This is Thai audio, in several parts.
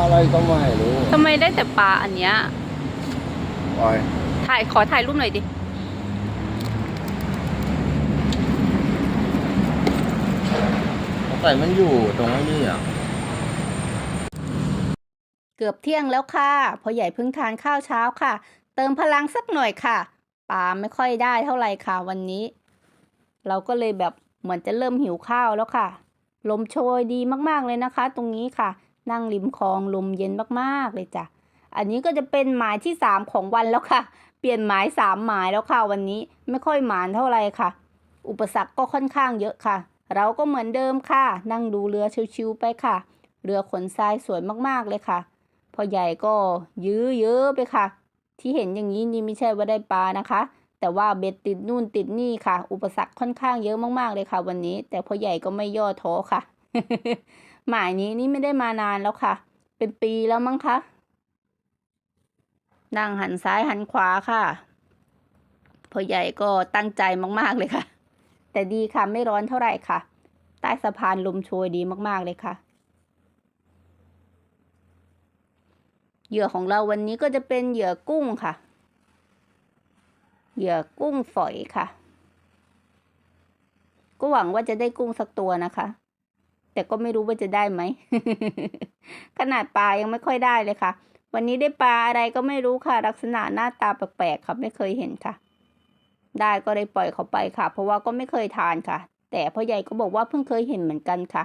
อะไรก็ไม่รู้ทำไมได้แต่ปลาอันเนี้ยปล่อยถ่ายขอถ่ายรูปหน่อยดิแต่มันอยู่ตรงไอ้นี่อะเกือบเที่ยงแล้วค่ะพอใหญ่เพิ่งทานข้าวเช้าค่ะ เติมพลังสักหน่อยค่ะปลาไม่ค่อยได้เท่าไหร่ค่ะวันนี้ เราก็เลยแบบเหมือนจะเริ่มหิวข้าวแล้วค่ะ ลมโชยดีมากๆเลยนะคะ ตรงนี้ค่ะ นั่งริมคลองลมเย็นมากๆเลยจ้ะ อันนี้ก็จะเป็นหมายที่สามของวันแล้วค่ะ เปลี่ยนหมายสามหมายแล้วค่ะวันนี้ไม่ค่อยหมานเท่าไหร่ค่ะ อุปสรรคก็ค่อนข้างเยอะค่ะ เราก็เหมือนเดิมค่ะ นั่งดูเรือชิวๆไปค่ะ เรือขนทรายสวยมากๆเลยค่ะพอใหญ่ก็ยื้อเยอะไปค่ะ ที่เห็นอย่างนี้นี่ไม่ใช่ว่าได้ปลานะคะ แต่ว่าเบ็ดติดนู่นติดนี่ค่ะ อุปสรรคค่อนข้างเยอะมากๆเลยค่ะ วันนี้ แต่พอใหญ่ก็ไม่ย่อท้อค่ะ หมายนี้นี่ไม่ได้มานานแล้วค่ะ เป็นปีแล้วมั้งคะนั่งหันซ้ายหันขวาค่ะพ่อใหญ่ก็ตั้งใจมากๆเลยค่ะ แต่ดีค่ะไม่ร้อนเท่าไหร่ค่ะ ใต้สะพานลมโชยดีมากๆเลยค่ะ เหยื่อของเราวันนี้ก็จะเป็นเหยื่อกุ้งค่ะ เหยื่อกุ้งฝอยค่ะ ก็หวังว่าจะได้กุ้งสักตัวนะคะ แต่ก็ไม่รู้ว่าจะได้ไหม ขนาดปลายังไม่ค่อยได้เลยค่ะ วันนี้ได้ปลาอะไรก็ไม่รู้ค่ะ ลักษณะหน้าตาแปลกๆค่ะไม่เคยเห็นค่ะ ได้ก็ได้ปล่อยเขาไปค่ะ เพราะว่าก็ไม่เคยทานค่ะ แต่พ่อใหญ่ก็บอกว่าเพิ่งเคยเห็นเหมือนกันค่ะ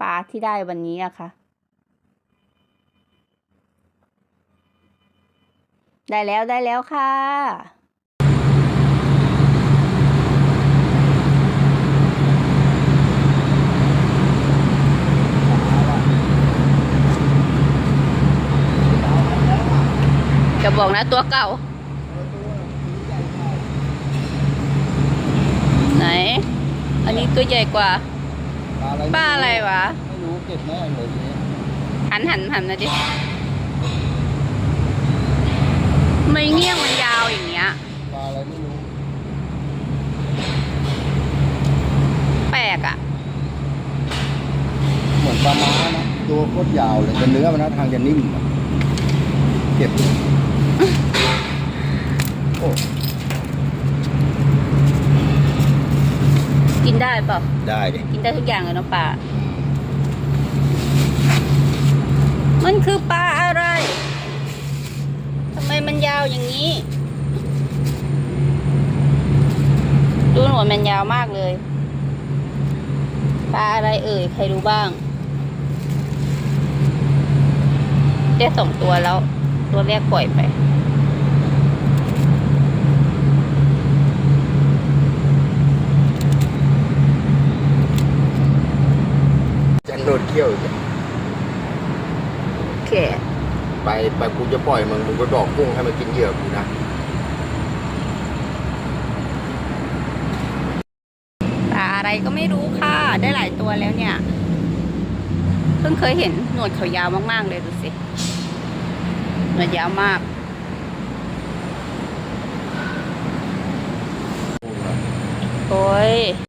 ปลาที่ได้วันนี้อะค่ะ ได้แล้วได้แล้วค่ะ จะบอกนะตัวเก่า ไหน อันนี้ตัวใหญ่กว่า ป้าอะไรวะ ไม่รู้เก็บแม่งเลยทีนี้หันหันหันนะดิ ไม่เงี้ยงมันยาวอย่างเงี้ย ปลาอะไรไม่รู้ แปลกอะ่ะ เหมือนปลาม้านะตัวโคตรยาวเลยแต่เนื้อมันนะทางจะนิ่มอะเก็บเลยโอ้ กินได้เปล่าได้ดิกินได้ทุกอย่างเลยเนาะปลา มันคือปลาอะไร ทำไมมันยาวอย่างนี้ ดูหนวดมันยาวมากเลย ปลาอะไรเอ่ย ใครรู้บ้าง ได้สองตัวแล้ว ตัวแรกปล่อยไป จะโดนเขี้ยวอีกอะโอเค ไปไปกูจะปล่อยมึงมึงไปบอกกุ้งให้มันกินเหยื่อกูนะปลาอะไรก็ไม่รู้ค่ะ ได้หลายตัวแล้วเนี่ย เพิ่งเคยเห็นหนวดเขายาวมากๆเลยดูสิหนวดยาวมากโอ้ย